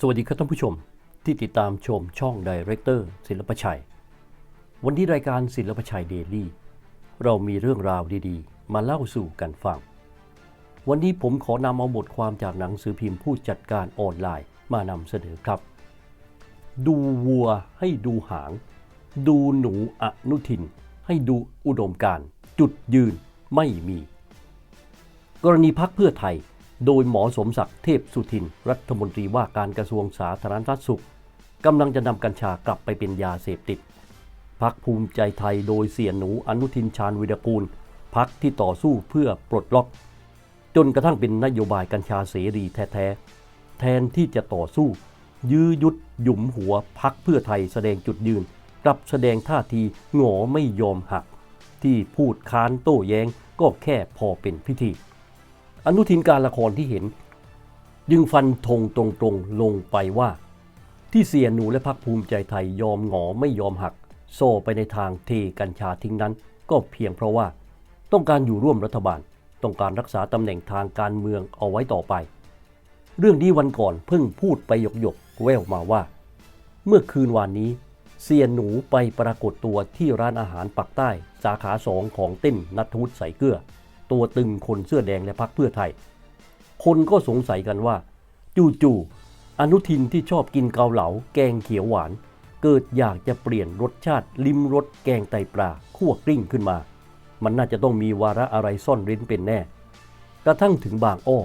สวัสดีครับท่านผู้ชมที่ติดตามชมช่องดีเรคเตอร์ศิลปชัย วันนี้รายการศิลปชัยเดลี่เรามีเรื่องราวดีๆ มาเล่าสู่กันฟัง วันนี้ผมขอนำเอาบทความจากหนังสือพิมพ์ผู้จัดการออนไลน์มานำเสนอครับ ดูวัวให้ดูหาง ดูหนูอนุทิน ให้ดูอุดมการ จุดยืนไม่มี กรณีพักเพื่อไทย โดยหมอสมศักดิ์เทพสุทิน รัฐมนตรีว่าการกระทรวงสาธารณสุขกำลังจะนำกัญชากลับไปเป็นยาเสพติดพักภูมิใจไทยโดยเสียหนูอนุทินชาญวิรกูลพักที่ต่อสู้เพื่อปลดล็อก จนกระทั่งเป็นนโยบายกัญชาเสรีแท้ๆ แทนที่จะต่อสู้ ยื้อยุดหยุมหัวพักเพื่อไทยแสดงจุดยืน กลับแสดงท่าทีหงอไม่ยอมหัก ที่พูดค้านโต้แย้งก็แค่พอเป็นพิธี อนุทินการละครที่เห็น จึงฟันธงตรงๆลงไปว่า ที่เสียหนูและพักภูมิใจไทยยอมหงอไม่ยอมหัก โซ่ไปในทางเทกัญชาทิ้งนั้น ก็เพียงเพราะว่า ต้องการอยู่ร่วมรัฐบาล ต้องการรักษาตำแหน่งทางการเมืองเอาไว้ต่อไป เรื่องนี้วันก่อนเพิ่งพูดไปหยกๆแววมาว่า เมื่อคืนวานนี้เสียนหนูไปปรากฏตัวที่ร้านอาหารปักใต้ สาขาสองของเต้นนัทวุฒิใสเกลือ ตัวตึงคนเสื้อแดงและพักเพื่อไทย คนก็สงสัยกันว่า จู่ๆอนุทินที่ชอบกินเกาเหลา แกงเขียวหวาน เกิดอยากจะเปลี่ยนรสชาติลิ้มรสแกงไตปลาคั่วกลิ้งขึ้นมา มันน่าจะต้องมีวาระอะไรซ่อนเร้นเป็นแน่ กระทั่งถึงบางอ้อ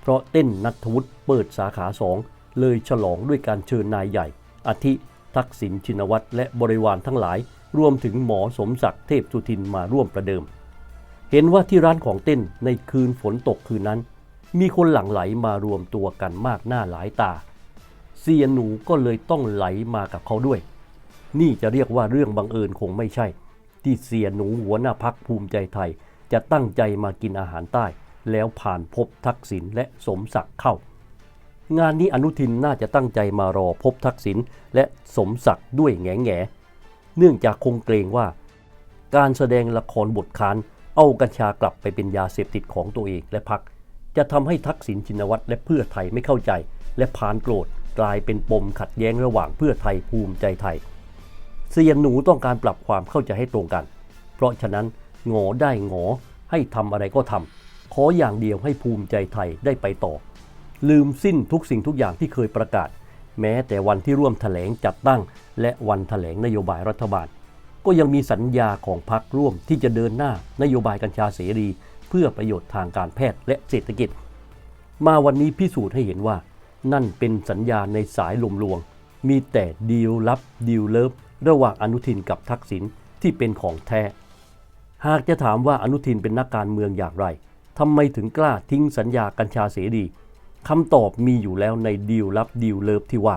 เพราะเต้นนัทวุฒิเปิดสาขาสองเลยฉลองด้วยการเชิญนายใหญ่อาทิทักษิณชินวัตรและบริวารทั้งหลาย รวมถึงหมอสมศักดิ์เทพสุทินมาร่วมประเดิม เห็นว่าที่ร้านของเต้นในคืนฝนตกคืนนั้น มีคนหลั่งไหลมารวมตัวกันมากหน้าหลายตาเสียหนูก็เลยต้องไหลมากับเขาด้วย นี่จะเรียกว่าเรื่องบังเอิญคงไม่ใช่ ที่เสียหนูหัวหน้าพักภูมิใจไทย จะตั้งใจมากินอาหารใต้ แล้วผ่านพบทักษิณและสมศักดิ์เข้า งานนี้อนุทินน่าจะตั้งใจมารอพบทักษิณและสมศักดิ์ด้วยแง่แง่เนื่องจากคงเกรงว่า การแสดงละครบทคาน เอากัญชากลับไปเป็นยาเสพติดของตัวเองและพักจะทำให้ทักษิณชินวัตรและเพื่อไทยไม่เข้าใจ และพานโกรธกลายเป็นปมขัดแย้งระหว่างเพื่อไทยภูมิใจไทย เสียนหนูต้องการปรับความเข้าใจให้ตรงกัน เพราะฉะนั้นหงอได้หงอให้ทำอะไรก็ทำขออย่างเดียวให้ภูมิใจไทยได้ไปต่อ ลืมสิ้นทุกสิ่งทุกอย่างที่เคยประกาศ แม้แต่วันที่ร่วมแถลงจัดตั้ง และวันแถลงนโยบายรัฐบาล ก็ยังมีสัญญาของพรรคร่วมที่จะเดินหน้านโยบายกัญชาเสรี เพื่อประโยชน์ทางการแพทย์และเศรษฐกิจ มาวันนี้พิสูจน์ให้เห็นว่า นั่นเป็นสัญญาในสายลมลวง มีแต่ดีลลับดีลเลิฟระหว่างอนุทินกับทักษิณที่เป็นของแท้ หากจะถามว่าอนุทินเป็นนักการเมืองอย่างไรทำไมถึงกล้าทิ้งสัญญากัญชาเสรีคำตอบมีอยู่แล้วในดีลลับดีลเลิฟที่ว่า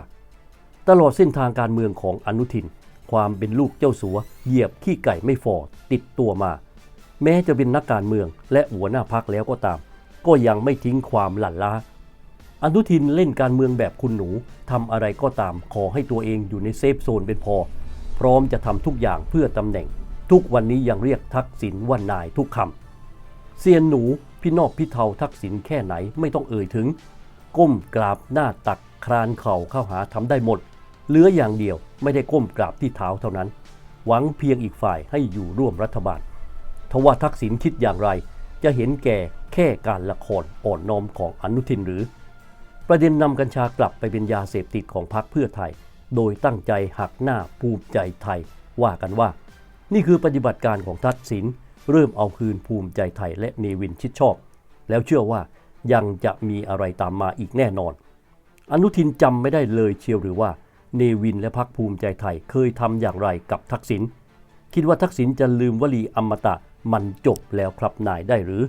ตลอดเส้นทางการเมืองของอนุทิน ความเป็นลูกเจ้าสัว เหยียบขี้ไก่ไม่ฟอติดตัวมา แม้จะเป็นนักการเมืองและหัวหน้าพักแล้วก็ตาม ก็ยังไม่ทิ้งความหลั่นล้า อนุทินเล่นการเมืองแบบคุณหนูทำอะไรก็ตามขอให้ตัวเองอยู่ในเซฟโซนเป็นพอ พร้อมจะทำทุกอย่างเพื่อตำแหน่ง ทุกวันนี้ยังเรียกทักษิณว่านายทุกคำเซียนหนูพี่นอกพี่เทาทักษิณแค่ไหนไม่ต้องเอ่ยถึง ก้มกราบหน้าตักครานเข่าเข้าหาทำได้หมด เหลืออย่างเดียวไม่ได้ก้มกราบที่เท้าเท่านั้น หวังเพียงอีกฝ่ายให้อยู่ร่วมรัฐบาลทว่าทักษิณคิดอย่างไร จะเห็นแก่แค่การละครอ่อนน้อมของอนุทินหรือ ประเด็นนำกัญชากลับไปเป็นยาเสพติดของพรรคเพื่อไทย โดยตั้งใจหักหน้าภูมิใจไทย ว่ากันว่า นี่คือปฏิบัติการของทักษิณเริ่มเอาคืนภูมิใจไทยและเนวินชิดชอบ แล้วเชื่อว่ายังจะมีอะไรตามมาอีกแน่นอน อนุทินจำไม่ได้เลยเชียวหรือว่า เนวินและพักภูมิใจไทยเคยทำอย่างไรกับทักษิณคิดว่าทักษิณจะลืมวลีอมตะมันจบแล้วครับนายได้หรือ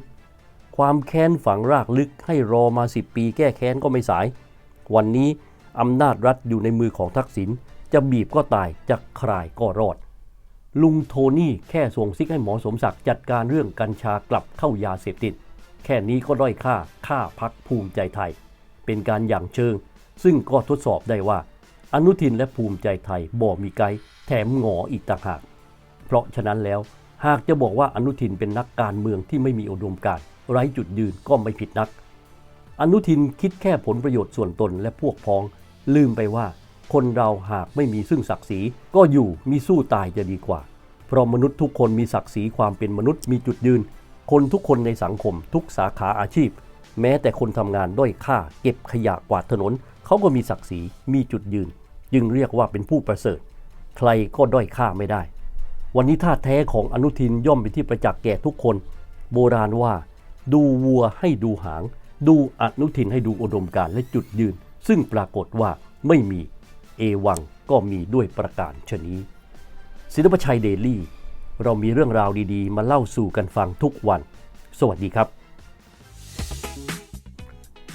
ความแค้นฝังรากลึกให้รอมาสิปีแก้แค้นก็ไม่สาย วันนี้อำนาจรัฐอยู่ในมือของทักษิณจะบีบก็ตายจะคลายก็รอด ลุงโทนี่แค่ส่งซิกให้หมอสมศักดิ์จัดการเรื่องกัญชากลับเข้ายาเสพติด แค่นี้ก็ด้อยค่าค่าพักภูมิใจไทย เป็นการอย่างเชิง ซึ่งก็ทดสอบได้ว่า อนุทินและภูมิใจไทยบ่มีไกด์แถมหงออีกต่างหาก เพราะฉะนั้นแล้วหากจะบอกว่าอนุทินเป็นนักการเมืองที่ไม่มีอุดมการไร้จุดยืนก็ไม่ผิดนัก อนุทินคิดแค่ผลประโยชน์ส่วนตนและพวกพ้อง ลืมไปว่าคนเราหากไม่มีซึ่งศักดิ์ศรีก็อยู่มีสู้ตายจะดีกว่า เพราะมนุษย์ทุกคนมีศักดิ์ศรีความเป็นมนุษย์มีจุดยืน คนทุกคนในสังคมทุกสาขาอาชีพ แม้แต่คนทำงานด้อยค่าเก็บขยะกวาดถนน เขาก็มีศักดิ์ศรีมีจุดยืน จึงเรียกว่าเป็นผู้ประเสริฐ ใครก็ด้อยค่าไม่ได้ วันนี้ท่าแท้ของอนุทินย่อมเป็นที่ประจักษ์แก่ทุกคน โบราณว่า ดูวัวให้ดูหาง ดูอนุทินให้ดูอุดมการและจุดยืน ซึ่งปรากฏว่าไม่มีเอวังก็มีด้วยประการชนี้ศิลปชัยเดลี่ เรามีเรื่องราวดีๆ มาเล่าสู่กันฟังทุกวัน สวัสดีครับ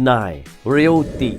9. Realty